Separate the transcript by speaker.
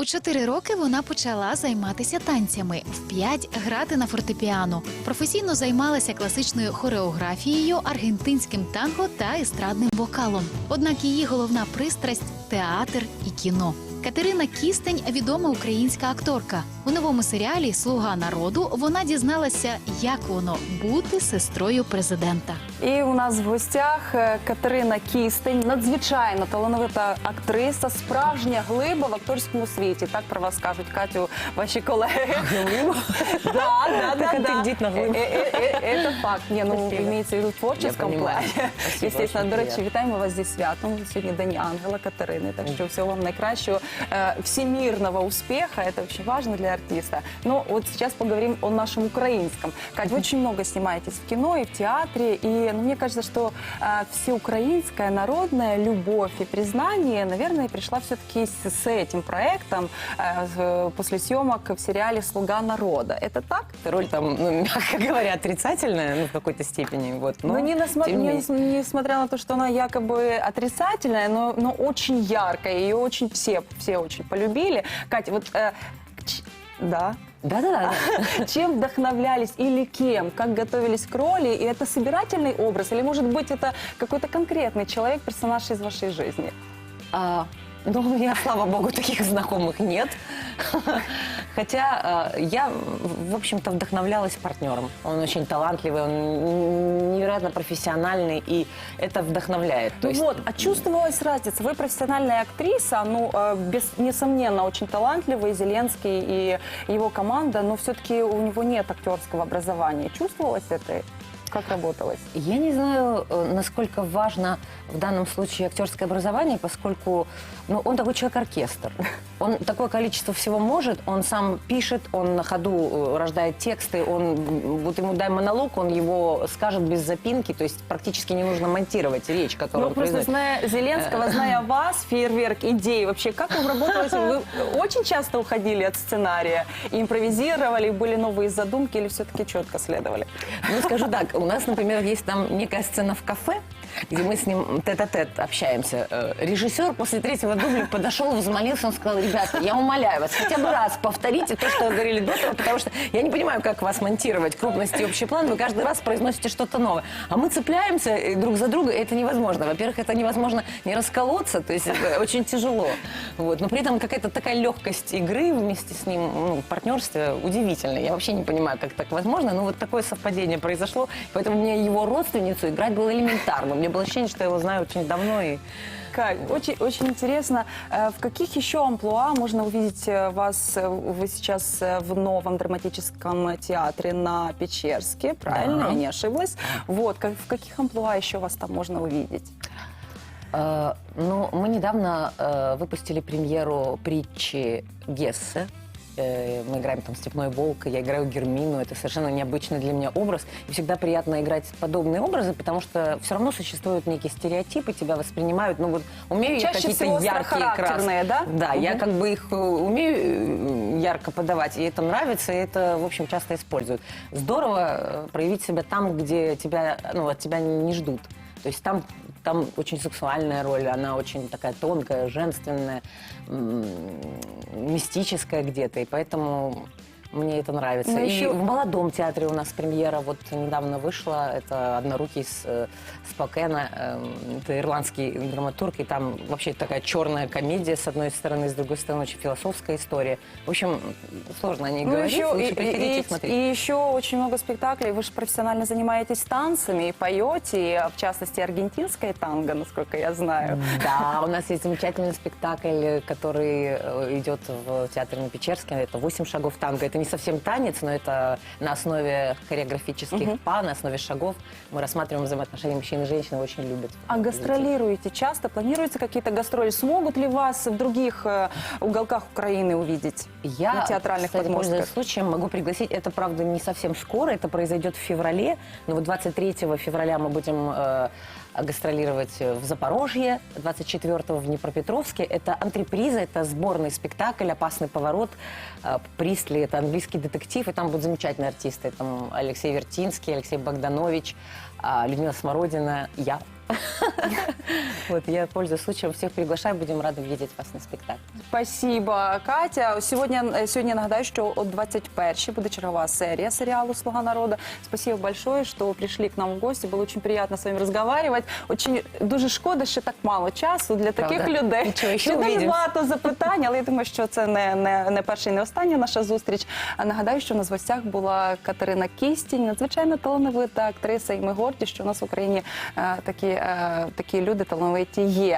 Speaker 1: У чотири роки вона почала займатися танцями, в п'ять грати на фортепіано. Професійно займалася класичною хореографією, аргентинським танго та естрадним вокалом. Однак її головна пристрасть театр і кіно. Катерина Кістень відома українська акторка. У новому серіалі Слуга народу вона дізналася, як воно бути сестрою президента.
Speaker 2: І у нас в гостях е, Катерина Кістень, надзвичайно талановита актриса, справжня глиба в акторському світі. Так про вас кажуть, Катю, ваші колеги. Глиба? Да, да, да,
Speaker 3: Так
Speaker 2: да.
Speaker 3: тендітна глиба.
Speaker 2: Е, е, е, Это факт. Не, ну, имеется в
Speaker 3: понимаю.
Speaker 2: плані. Естественно, до речі, вітаємо вас зі святом. Сьогодні День Ангела Катерини. Так що всього вам найкращого, е, всемирного успеха. Это очень важно для артиста. Но вот сейчас поговорим о нашем украинском. Кать, вы очень много снимаетесь в кино и в театре. И ну, мне кажется, что э, всеукраинская народная любовь и признание, наверное, пришла все-таки с, с этим проектом э, в- после съемок в сериале «Слуга народа». Это так?
Speaker 3: Роль там, ну, мягко говоря, отрицательная, ну, в какой-то степени. Вот, но,
Speaker 2: Но не, насма-
Speaker 3: не
Speaker 2: несмотря на то, что она якобы отрицательная, но, но очень яркая, ее очень все, все очень полюбили. Катя, вот э, ч- да.
Speaker 3: Да-да-да.
Speaker 2: Чем вдохновлялись или кем? Как готовились к роли? И это собирательный образ? Или, может быть, это какой-то конкретный человек, персонаж из вашей жизни?
Speaker 3: А, ну, у меня, слава богу, таких знакомых нет. Хотя э, я, в общем-то, вдохновлялась партнером. Он очень талантливый, он невероятно профессиональный, и это вдохновляет. То
Speaker 2: Ну
Speaker 3: есть,
Speaker 2: вот, а чувствовалась разница? Вы профессиональная актриса, ну, э, без, несомненно, очень талантливый Зеленский и его команда, но все-таки у него нет актерского образования. Чувствовалось это? Как работалось?
Speaker 3: Я не знаю, э, насколько важно в данном случае актерское образование, поскольку ну, он такой человек-оркестр. Он такое количество всего может, он сам пишет, он на ходу э, рождает тексты, он, вот ему дай монолог, он его скажет без запинки, то есть практически не нужно монтировать речь, которую
Speaker 2: Ну,
Speaker 3: он
Speaker 2: просто
Speaker 3: произносит.
Speaker 2: зная Зеленского, зная вас, фейерверк идей, вообще, как вам работалось? Вы очень часто уходили от сценария, импровизировали, были новые задумки или все-таки четко следовали?
Speaker 3: Ну, скажу так, у нас, например, есть там некая сцена в кафе, где мы с ним тет-а-тет общаемся. Э, Режиссер после третьего дубля подошел, взмолился, он сказал, ребята, я умоляю вас, хотя бы раз повторите то, что вы говорили до того, потому что я не понимаю, как вас монтировать, крупности и общий план, вы каждый раз произносите что-то новое. А мы цепляемся э, друг за друга, и это невозможно. Во-первых, это невозможно не расколоться, то есть это очень тяжело. Вот. Но при этом какая-то такая легкость игры вместе с ним, ну, в партнерстве. Я вообще не понимаю, как так возможно, но вот такое совпадение произошло, поэтому мне его родственницу играть было элементарно. У меня было ощущение, что я его знаю очень давно, и
Speaker 2: Кать, очень, очень интересно, э, в каких еще амплуа можно увидеть э, вас, э, вы сейчас в новом драматическом театре на Печерске, правильно,
Speaker 3: Да.
Speaker 2: я не ошиблась? Вот, как- в каких амплуа еще вас там можно увидеть?
Speaker 3: Э, ну, мы недавно э, выпустили премьеру притчи Гессе. Э, мы играем там «Степной волк», я играю Гермину. Это совершенно необычный для меня образ. И всегда приятно играть подобные образы, потому что все равно существуют некие стереотипы, тебя воспринимают. Ну вот умею я
Speaker 2: Чаще
Speaker 3: какие-то яркие
Speaker 2: острохарактерные, да?
Speaker 3: Да, я
Speaker 2: Мгм.
Speaker 3: как бы их э, умею э, ярко подавать, и это нравится, и это, в общем, часто используют. Здорово проявить себя там, где тебя, ну, от тебя не ждут. То есть там, там очень сексуальная роль, она очень такая тонкая, женственная, м, мистическая где-то, и поэтому мне это нравится.
Speaker 2: Ну,
Speaker 3: и
Speaker 2: еще-
Speaker 3: в молодом театре у нас премьера вот недавно вышла, это «Однорукий» с, э, Спокена, э, это ирландский драматург, и там вообще такая черная комедия с одной стороны, с другой стороны очень философская история. В общем, сложно о ней
Speaker 2: Ну,
Speaker 3: говорить,
Speaker 2: еще,
Speaker 3: лучше
Speaker 2: и,
Speaker 3: приходите
Speaker 2: и-
Speaker 3: и смотреть.
Speaker 2: и еще очень много спектаклей. Вы же профессионально занимаетесь танцами и поете, и, в частности, аргентинское танго, насколько я знаю.
Speaker 3: Да, у нас есть замечательный спектакль, который э, идет в театре на Печерске. Это «Восемь шагов танго». Это не совсем танец, но это на основе хореографических па, на основе шагов. Мы рассматриваем взаимоотношения мужчин и женщин, очень любят.
Speaker 2: А гастролируете часто? Планируются какие-то гастроли? Смогут ли вас в других э, уголках Украины увидеть?
Speaker 3: Я,
Speaker 2: на театральных
Speaker 3: кстати, пользуясь случаем, могу пригласить. Это, правда, не совсем скоро, это произойдет в феврале. Но вот 23 февраля мы будем э, гастролировать в Запорожье, 24 в Днепропетровске. Это антреприза, это сборный спектакль «Опасный поворот». Э, Пристли, это английский детектив, и там будут замечательные артисты. Там Алексей Вертинский, Алексей Богданович, а, Людмила Смородина, я. Вот, я, пользуясь случаем, всех приглашаю, будем рады видеть вас на спектакле.
Speaker 2: Спасибо, Катя. Сьогодні, е, сьогодні нагадаю, що о 21 буде чергова серія серіалу «Слуга народа». Спасибо большое, что пришли к нам в гости. Было очень приятно с вами разговаривать. Очень дуже шкода, що так мало часу для таких
Speaker 3: Правда.
Speaker 2: людей.
Speaker 3: Нічого, ще
Speaker 2: Ще дуже
Speaker 3: увидимось.
Speaker 2: багато запитань, але я думаю, що це не, не, не перша і не остання наша зустріч. А нагадаю, що у нас в гостях була Катерина Кістінь, надзвичайно талановита актриса, і ми горді, що у нас в Україні е, такі, такі люди талановиті є.